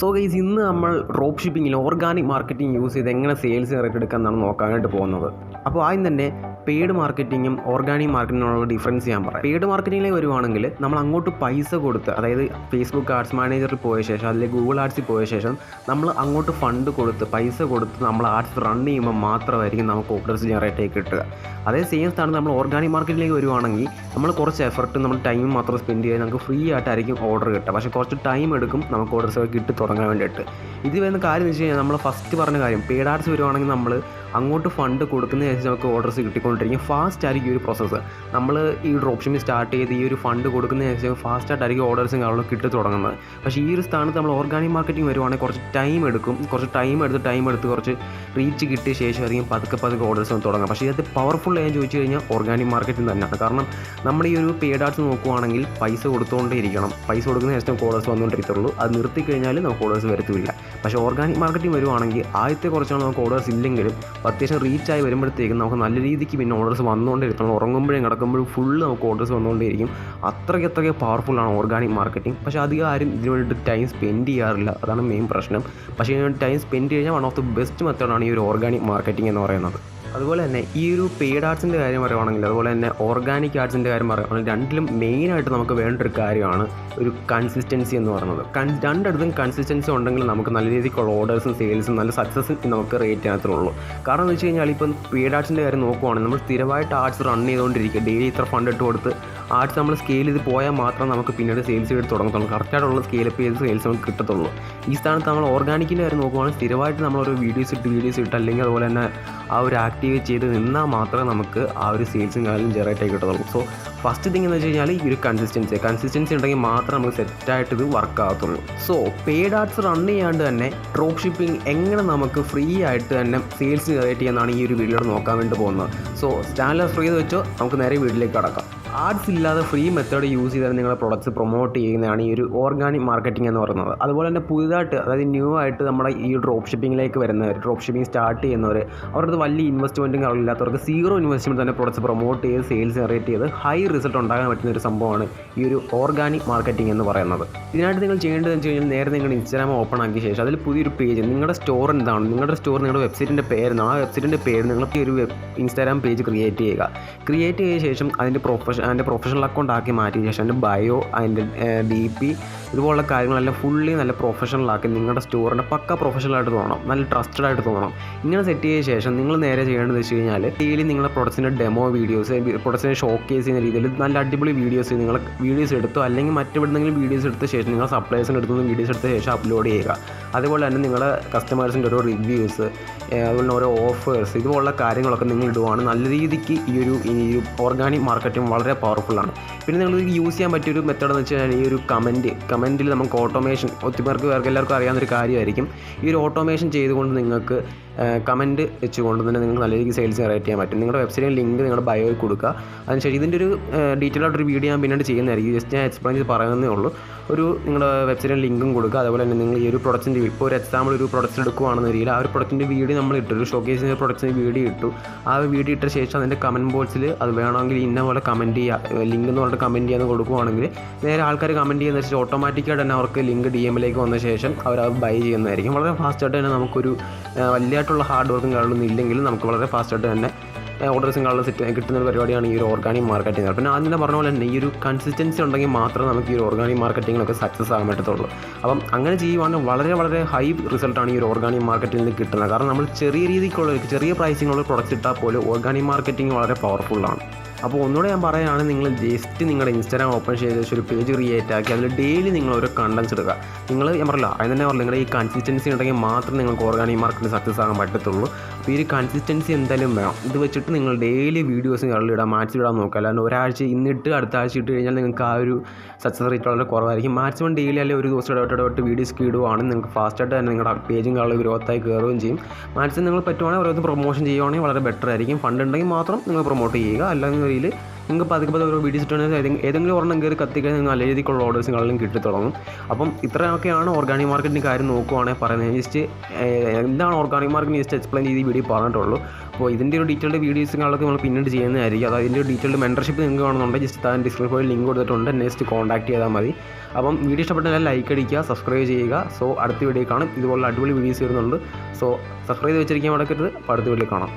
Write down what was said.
So guys ഇന്ന് നമ്മൾ drop ഷിപ്പിങ്ങിൽ ഓർഗാനിക് മാർക്കറ്റിംഗ് യൂസ് ചെയ്ത് എങ്ങനെ സെയിൽസ് റേറ്റ് എടുക്കാമെന്നാണ് നോക്കാനായിട്ട് പോകുന്നത്. അപ്പോൾ ആദ്യം തന്നെ പെയ്ഡ് മാർക്കറ്റിങ്ങും ഓർഗാനിക് മാർക്കറ്റിനുള്ള ഡിഫറൻസ് ഞാൻ പറയാം. പെയ്ഡ് മാർക്കറ്റിങ്ങിലേക്ക് വരുവാണെങ്കിൽ നമ്മൾ അങ്ങോട്ട് പൈസ കൊടുത്ത് അതായത് ഫേസ്ബുക്ക് ആർട്സ് മാനേജറിൽ പോയ ശേഷം അല്ലെങ്കിൽ ഗൂഗിൾ ആർട്സിൽ പോയ ശേഷം നമ്മൾ അങ്ങോട്ട് ഫണ്ട് കൊടുത്ത് പൈസ കൊടുത്ത് നമ്മൾ ആർട്സ് റൺ ചെയ്യുമ്പോൾ മാത്രമായിരിക്കും നമുക്ക് ഓർഡേഴ്സ് ജനറേറ്റ് ആയി കിട്ടുക. അതേ സെയിം സ്ഥാനത്ത് നമ്മൾ ഓർഗാനിക് മാർക്കറ്റിലേക്ക് വരുവാണെങ്കിൽ നമ്മൾ കുറച്ച് എഫർട്ട് നമ്മൾ ടൈം മാത്രം സ്പെൻഡ് ചെയ്ത് നമുക്ക് ഫ്രീ ആയിട്ടായിരിക്കും ഓർഡർ കിട്ടുക. പക്ഷേ കുറച്ച് ടൈം എടുക്കും നമുക്ക് ഓർഡേഴ്സ് കിട്ടി തുടങ്ങാൻ വേണ്ടിയിട്ട്. ഇത് വരുന്ന കാര്യം എന്ന് വെച്ച് കഴിഞ്ഞാൽ നമ്മൾ ഫസ്റ്റ് പറഞ്ഞ കാര്യം പെയ്ഡ് ആർട്സ് വരുവാണെങ്കിൽ നമ്മൾ അങ്ങോട്ട് ഫണ്ട് കൊടുക്കുന്നതിനനുസരിച്ച് നമുക്ക് ഓർഡേഴ്സ് കിട്ടിക്കൊണ്ടിരിക്കും ഫാസ്റ്റ് ആയിരിക്കും ഈ ഒരു പ്രോസസ്സ് നമ്മൾ ഈ ഡ്രോപ്പ് ഷിപ്പിംഗ് സ്റ്റാർട്ട് ചെയ്ത് ഈ ഒരു ഫണ്ട് കൊടുക്കുന്നതിന് ശേഷം ഫാസ്റ്റായിട്ടായിരിക്കും ഓർഡേഴ്സും കാര്യങ്ങളും കിട്ടി തുടങ്ങുന്നത്. പക്ഷേ ഈ ഒരു സ്ഥാനത്ത് നമ്മൾ ഓർഗാനിക് മാർക്കറ്റിംഗ് വരുവാണെങ്കിൽ കുറച്ച് ടൈം എടുക്കും. കുറച്ച് ടൈം എടുത്ത് ടൈം എടുത്ത് കുറച്ച് റീച്ച് കിട്ടിയ ശേഷമായിരിക്കും പതുക്കെ പതുക്കെ ഓർഡേഴ്സ് തുടങ്ങും പക്ഷേ ഇത് പവർഫുൾ ഞാൻ ചോദിച്ചു കഴിഞ്ഞാൽ ഓർഗാനിക് മാർക്കറ്റിംഗ് തന്നെയാണ്. കാരണം നമ്മൾ ഈ ഒരു പേഡ് ആർട്സ് നോക്കുവാണെങ്കിൽ പൈസ കൊടുത്തുകൊണ്ടേ ഇരിക്കണം പൈസ കൊടുക്കുന്ന ശേഷം ഓർഡേഴ്സ് വന്നുകൊണ്ടിരിക്കത്തുള്ളൂ അത് നിർത്തി കഴിഞ്ഞാൽ നമുക്ക് ഓർഡേഴ്സ് വരത്തില്ല പക്ഷേ ഓർഗാനിക് മാർക്കറ്റിംഗ് വരുവാണെങ്കിൽ ആദ്യത്തെ കുറച്ചാണ് നമുക്ക് ഓർഡേഴ്സ് ഇല്ലെങ്കിലും അത്യാവശ്യം റീച്ചായി വരുമ്പോഴത്തേക്കും നമുക്ക് നല്ല രീതിക്ക് പിന്നെ ഓർഡേഴ്സ് വന്നുകൊണ്ടിരിക്കും. നമ്മൾ ഉറങ്ങുമ്പോഴും കിടക്കുമ്പോഴും ഫുള്ള് നമുക്ക് ഓർഡേഴ്സ് വന്നുകൊണ്ടേയിരിക്കും. അത്രയ്ക്ക് അത്രയ്ക്ക് പവർഫുള്ളാണ് ഓർഗാനിക് മാർക്കറ്റിംഗ് പക്ഷേ അധികം ആരും ഇതിനു വേണ്ടിയിട്ട് ടൈം സ്പെൻഡ് ചെയ്യാറില്ല. അതാണ് മെയിൻ പ്രശ്നം. പക്ഷേ ഇതിനു ടൈം സ്പെൻഡ് കഴിഞ്ഞാൽ വൺ ഓഫ് ദി ബെസ്റ്റ് മെത്തേഡാണ് ഈ ഒരു ഓർഗാനിക് മാർക്കറ്റിംഗ് എന്ന് പറയുന്നത്. അതുപോലെ തന്നെ ഈ ഒരു പെയ്ഡ് ആർട്സിന്റെ കാര്യം പറയുവാണെങ്കിൽ അതുപോലെ തന്നെ ഓർഗാനിക് ആർട്സിന്റെ കാര്യം പറയുവാണെങ്കിൽ രണ്ടിലും മെയിനായിട്ട് നമുക്ക് വേണ്ട ഒരു കാര്യമാണ് ഒരു കൺസിസ്റ്റൻസി എന്ന് പറയുന്നത്. കൺ രണ്ടിടത്തും കൺസിസ്റ്റൻസി ഉണ്ടെങ്കിൽ നമുക്ക് നല്ല രീതിക്കുള്ള ഓർഡേഴ്സും സെയിൽസും നല്ല സക്സസ് നമുക്ക് റേറ്റ് ചെയ്യാത്തുള്ളൂ കാരണം എന്ന് വെച്ച് കഴിഞ്ഞാൽ ഇപ്പം പെയ്ഡ് ആർട്സിന്റെ കാര്യം നോക്കുവാണെങ്കിൽ നമ്മൾ സ്ഥിരമായിട്ട് ആർട്സ് റൺ ചെയ്തുകൊണ്ടിരിക്കുക. ഡെയിലി ഇത്ര ഫണ്ട് ഇട്ട് കൊടുത്ത് ആർട്സ് നമ്മൾ സ്കെയിൽ ചെയ്ത് പോയാൽ മാത്രം നമുക്ക് പിന്നീട് സെയിൽസ് ചെയ്ത് തുടങ്ങത്തുള്ളൂ. കറക്റ്റായിട്ടുള്ള സ്കെയിലപ്പ് ചെയ്ത് സെയിൽസ് നമുക്ക് കിട്ടത്തുള്ളൂ. ഈ സ്ഥാനത്ത് നമ്മൾ ഓർഗാനിക്കിന്റെ കാര്യം നോക്കുവാണെങ്കിൽ സ്ഥിരമായിട്ട് നമ്മളൊരു വീഡിയോസ് ഇട്ട് വീഡിയോസ് ഇട്ട് അല്ലെങ്കിൽ അതുപോലെ തന്നെ ആ ഒരു ആക്ടിവേറ്റ് ചെയ്ത് നിന്നാൽ മാത്രമേ നമുക്ക് ആ ഒരു സെയിൽസും കാര്യങ്ങളും ജനറേറ്റ് ആയി കിട്ടത്തുള്ളൂ. സോ ഫസ്റ്റ് തിങ് എന്ന് വെച്ച് കഴിഞ്ഞാൽ ഈ ഒരു കൺസിസ്റ്റൻസി കൺസിസ്റ്റൻസി ഉണ്ടെങ്കിൽ മാത്രം നമുക്ക് സെറ്റായിട്ട് ഇത് വർക്ക് ആകത്തുള്ളൂ. സോ പെയ്ഡ് ആർട്സ് റൺ ചെയ്യാണ്ട് തന്നെ ഡ്രോപ്പ് ഷിപ്പിംഗ് എങ്ങനെ നമുക്ക് ഫ്രീ ആയിട്ട് തന്നെ സെയിൽസ് ജനറേറ്റ് ചെയ്യാനാണ് ഈ ഒരു വീഡിയോയിൽ നോക്കാൻ വേണ്ടി പോകുന്നത്. സോ ചാനൽ ഫ്രീ എന്ന് വെച്ചോ നമുക്ക് നേരെ വീട്ടിലേക്ക് കടക്കാം. ആർട്സ് ഇല്ലാതെ ഫ്രീ മെത്തേഡ് യൂസ് ചെയ്താൽ നിങ്ങളുടെ പ്രൊഡക്ട്സ് പ്രൊമോട്ട് ചെയ്യുന്നതാണ് ഈ ഒരു ഓർഗാനിക് മാർക്കറ്റിംഗ് എന്ന് പറയുന്നത്. അതുപോലെ തന്നെ പുതുതായിട്ട് അതായത് ന്യൂ ആയിട്ട് നമ്മുടെ ഈ ഡ്രോപ്പ് ഷിപ്പിങ്ങിലേക്ക് വരുന്നവർ ഡ്രോപ്പ് ഷിപ്പിംഗ് സ്റ്റാർട്ട് ചെയ്യുന്നവർ അവർക്ക് വലിയ ഇൻവെസ്റ്റ്മെന്റും കാര്യമില്ലാത്തവർക്ക് സീറോ ഇൻവെസ്റ്റ്മെന്റ് തന്നെ പ്രൊഡക്ട്സ് പ്രൊമോട്ട് ചെയ്ത് സെയിൽസ് ജനറേറ്റ് ചെയ്ത് ഹൈ റിസൾട്ട് ഉണ്ടാകാൻ പറ്റുന്ന ഒരു സംഭവമാണ് ഈ ഒരു ഓർഗാനിക് മാർക്കറ്റിംഗ് എന്ന് പറയുന്നത്. ഇതിനായിട്ട് നിങ്ങൾ ചെയ്യേണ്ടതെന്ന് വെച്ച് കഴിഞ്ഞാൽ നേരെ നിങ്ങൾ ഇൻസ്റ്റാഗ്രാം ഓപ്പൺ ആക്കിയ ശേഷം അതിൽ പുതിയൊരു പേജ് നിങ്ങളുടെ സ്റ്റോർ എന്താണ് നിങ്ങളുടെ സ്റ്റോർ നിങ്ങളുടെ വെബ്സൈറ്റിന്റെ പേരെന്താണ് ആ വെബ്സൈറ്റിന്റെ പേര് നിങ്ങൾക്ക് ഒരു ഇൻസ്റ്റാഗ്രാം പേജ് ക്രിയേറ്റ് ചെയ്യുക. ക്രിയേറ്റ് ചെയ്ത ശേഷം അതിന്റെ പ്രൊഫഷൻ അതിന്റെ പ്രൊഫഷണൽ അക്കൗണ്ട് ആക്കി മാറ്റിയ ശേഷം അതിന്റെ ബയോ അതിന്റെ ഡി പി ഇതുപോലുള്ള കാര്യങ്ങളെല്ലാം ഫുള്ളി നല്ല പ്രൊഫഷണലാക്കി നിങ്ങളുടെ സ്റ്റോറിന്റെ പക്ക പ്രൊഫഷണലായിട്ട് തോന്നണം. നല്ല ട്രസ്റ്റഡ് ആയിട്ട് തോന്നണം. ഇങ്ങനെ സെറ്റ് ചെയ്ത ശേഷം നിങ്ങൾ നേരെ ചെയ്യേണ്ടത് വെച്ച് കഴിഞ്ഞാൽ ഡെയിലി നിങ്ങളുടെ പ്രൊഡക്ട്സിന്റെ ഡെമോ വീഡിയോസ് പ്രൊഡക്ട്സിനെ ഷോക്കേസ് ചെയ്യുന്ന രീതിയിൽ നല്ല അടിപൊളി വീഡിയോസ് നിങ്ങൾ വീഡിയോസ് എടുത്തോ അല്ലെങ്കിൽ മറ്റെവിടെന്നെങ്കിലും വീഡിയോസ് എടുത്ത ശേഷം നിങ്ങൾ സപ്ലൈസിന്റെ അടുത്ത് നിന്ന് വീഡിയോസ് എടുത്ത ശേഷം അപ്ലോഡ് ചെയ്യുക. അതുപോലെ തന്നെ നിങ്ങളുടെ കസ്റ്റമേഴ്സിന്റെ ഓരോ റിവ്യൂസ് അതുപോലെ ഓരോ ഓഫേഴ്സ് ഇതുപോലുള്ള കാര്യങ്ങളൊക്കെ നിങ്ങൾ ഇടുവാണ്. നല്ല രീതിക്ക് ഈ ഒരു ഈ ഓർഗാനിക് മാർക്കറ്റിംഗ് വളരെ പവർഫുള്ളാണ് പിന്നെ നിങ്ങൾ യൂസ് ചെയ്യാൻ പറ്റിയൊരു മെത്തേഡ് എന്ന് വെച്ച് കഴിഞ്ഞാൽ ഈ ഒരു കമന്റ് കമന്റിൽ നമുക്ക് ഓട്ടോമേഷൻ ഒത്തിരി പേർക്ക് എല്ലാവർക്കും അറിയാവുന്നൊരു കാര്യമായിരിക്കും. ഈ ഒരു ഓട്ടോമേഷൻ ചെയ്തുകൊണ്ട് നിങ്ങൾക്ക് കമന്റ് വെച്ചുകൊണ്ട് തന്നെ നിങ്ങൾക്ക് നല്ല രീതിക്ക് സെയിൽസ് ജനറേറ്റ് ചെയ്യാൻ പറ്റും. നിങ്ങളുടെ വെബ്സൈറ്റിൽ ലിങ്ക് നിങ്ങളുടെ ബയോയിൽ കൊടുക്കുക. അതിനുശേഷം ഇതിന്റെ ഒരു ഡീറ്റെയിൽ ആയിട്ടൊരു വീഡിയോ ഞാൻ പിന്നീട് ചെയ്യുന്നതായിരിക്കും. ജസ്റ്റ് ഞാൻ എക്സ്പ്ലെയിൻ ചെയ്ത് പറയുന്നതേ ഉള്ളൂ. ഒരു നിങ്ങളുടെ വെബ്സൈറ്റിൽ ലിങ്കും കൊടുക്കുക. അതുപോലെ തന്നെ നിങ്ങൾ ഈ ഒരു പ്രൊഡക്റ്റിന്റെ ഇപ്പോൾ ഒരു എക്സാമ്പിൾ ഒരു പ്രൊഡക്റ്റ് എടുക്കുകയാണെന്ന് രീതിയിൽ ആ ഒരു പ്രൊഡക്റ്റിന്റെ വീഡിയോ നമ്മൾ ഇട്ടു. ഒരു ഷോക്കേസിന്റെ പ്രൊഡക്റ്റിന്റെ വീഡിയോ ഇട്ടു. ആ വീഡിയോ ഇട്ട ശേഷം അതിന്റെ കമന്റ് ബോക്സിൽ അത് വേണമെങ്കിൽ ഇന്ന പോലെ കമന്റ് ചെയ്യുക ലിങ്ക് എന്ന് പറഞ്ഞിട്ട് കമന്റ് ചെയ്യാൻ കൊടുക്കുകയാണെങ്കിൽ നേരെ ആൾക്കാർ കമന്റ് ചെയ്യുന്ന വെച്ചാൽ ഓട്ടോമാറ്റിക്കായിട്ട് തന്നെ അവർക്ക് ലിങ്ക് ഡി എമ്മിലേക്ക് വന്ന ശേഷം അവർ അത് ബൈ ചെയ്യുന്നതായിരിക്കും. വളരെ ഫാസ്റ്റായിട്ട് തന്നെ നമുക്കൊരു വലിയതായിട്ടുള്ള ഹാർഡ് വർക്കും കാര്യങ്ങളൊന്നും ഇല്ലെങ്കിലും നമുക്ക് വളരെ ഫാസ്റ്റായിട്ട് തന്നെ ഓർഡേഴ്സും കാര്യങ്ങളും സെറ്റ് കിട്ടുന്ന ഒരു പരിപാടിയാണ് ഈ ഒരു ഓർഗാനിക് മാർക്കറ്റിംഗ് പിന്നെ ആദ്യം പറഞ്ഞ പോലെ തന്നെ ഈ ഒരു കൺസിസ്റ്റൻസി ഉണ്ടെങ്കിൽ മാത്രമേ നമുക്ക് ഈ ഒരു ഓർഗാനിക് മാർക്കറ്റിങ്ങിലൊക്കെ സക്സസ് ആകാൻ പറ്റത്തുള്ളൂ. അപ്പം അങ്ങനെ ചെയ്യുവാണെങ്കിൽ വളരെ വളരെ ഹൈ റിസൾട്ടാണ് ഈ ഒരു ഓർഗാനിക് മാർക്കറ്റിംഗിൽ നിന്ന് കിട്ടുന്നത്. കാരണം നമ്മൾ ചെറിയ രീതിക്കുള്ള ചെറിയ പ്രൈസിങ്ങുള്ള പ്രൊഡക്റ്റ് ഇട്ടാൽ പോലും ഓർഗാനിക് മാർക്കറ്റിംഗ് വളരെ പവർഫുള്ളാണ് അപ്പോൾ ഒന്നുകൂടെ ഞാൻ പറയുകയാണ് നിങ്ങൾ ജസ്റ്റ് നിങ്ങളുടെ ഇൻസ്റ്റാഗ്രാം ഓപ്പൺ ചെയ്ത് വെച്ച് ഒരു പേജ് ക്രിയേറ്റ് ആക്കി അതിൽ ഡെയിലി നിങ്ങൾ ഓരോ കണ്ടൻസ് ഇടുക. നിങ്ങൾ ഞാൻ പറയില്ല അതിന് തന്നെ പറഞ്ഞു നിങ്ങളുടെ ഈ കൺസിസ്റ്റൻസി ഉണ്ടെങ്കിൽ മാത്രം നിങ്ങൾക്ക് ഓർഗാനിക് മാർക്കറ്റിൽ സക്സസ് ആകാൻ പറ്റത്തുള്ളൂ. അപ്പോൾ ഈ കൺസിസ്റ്റൻസി എന്തായാലും വേണം. ഇത് വെച്ചിട്ട് നിങ്ങൾ ഡെയിലി വീഡിയോസ് ഇടാം മാച്ച് ഇടാൻ നോക്കുക. അല്ലാണ്ട് ഒരാഴ്ച ഇന്നിട്ട് അടുത്ത ആഴ്ച ഇട്ട് കഴിഞ്ഞാൽ നിങ്ങൾക്ക് ആ ഒരു സക്സസ് റേറ്റ് വളരെ കുറവായിരിക്കും. മാക്സിമം ഡെയിലി അല്ലെങ്കിൽ ഒരു ദിവസം ഇടവിട്ട് ഇടവിട്ട് വീഡിയോസ് ഇടുവാണ്. നിങ്ങൾക്ക് ഫാസ്റ്റായിട്ട് തന്നെ നിങ്ങളുടെ പേജും കളർ ഗ്രോത്തായി കയറുകയും ചെയ്യും. മാക്സിമം നിങ്ങൾ പറ്റുവാണെങ്കിൽ ഓരോ പ്രൊമോഷൻ ചെയ്യുവാണെങ്കിൽ വളരെ ബെറ്റർ ആയിരിക്കും. ഫണ്ട് ഉണ്ടെങ്കിൽ മാത്രം നിങ്ങൾ പ്രൊമോട്ട് ചെയ്യുക. അല്ലെങ്കിൽ രീതിയിൽ നിങ്ങൾക്ക് പതുക്കെ പതുക്കെ ഓരോ വീഡിയോസ് ഇട്ടുണ്ടെങ്കിൽ ഏതെങ്കിലും ഒരെണ്ണം കയറി കത്തിക്കാൻ നിങ്ങൾ നല്ല രീതിക്കുള്ള ഓർഡേഴ്സ് കളിലും കിട്ടി തുടങ്ങും. അപ്പം ഇത്രയൊക്കെയാണ് ഓർഗാനിക് മാർക്കറ്റിന്റെ കാര്യം നോക്കുവാണെങ്കിൽ പറയുന്നത്. ജസ്റ്റ് എന്താണ് ഓർഗാനിക് മാർക്കറ്റിന് ജസ്റ്റ് എക്സ്പ്ലെയിൻ ചെയ്ത് ഈ വീഡിയോ പറഞ്ഞിട്ടുള്ളൂ. അപ്പോൾ ഇതിന്റെ ഒരു ഡീറ്റെയിൽഡ് വീഡിയോസ് കളൊക്കെ നമ്മൾ പിന്നീട് ചെയ്യുന്നതായിരിക്കും. അതായത് അതിന്റെ ഡീറ്റെയിൽഡ് മെന്റർഷിപ്പ് നിങ്ങൾക്ക് കാണുന്നുണ്ട്. ജസ്റ്റ് താൻ ഡിസ്ക്രിപ്ഷനിൽ ലിങ്ക് കൊടുത്തിട്ടുണ്ട്. നെക്സ്റ്റ് കോൺടാക്ട് ചെയ്താൽ മതി. അപ്പം വീഡിയോ ഇഷ്ടപ്പെട്ടാൽ ലൈക്ക് അടിക്കുക സബ്സ്ക്രൈബ് ചെയ്യുക. സോ അടുത്ത വീഡിയോ കാണും. ഇതുപോലുള്ള അടിപൊളി വീഡിയോസ് വരുന്നുണ്ട്. സോ സബ്സ്ക്രൈബ് ചെയ്ത് വെച്ചിരിക്കാൻ മടക്കരുത് അടുത്ത വീഡിയോ കാണാം.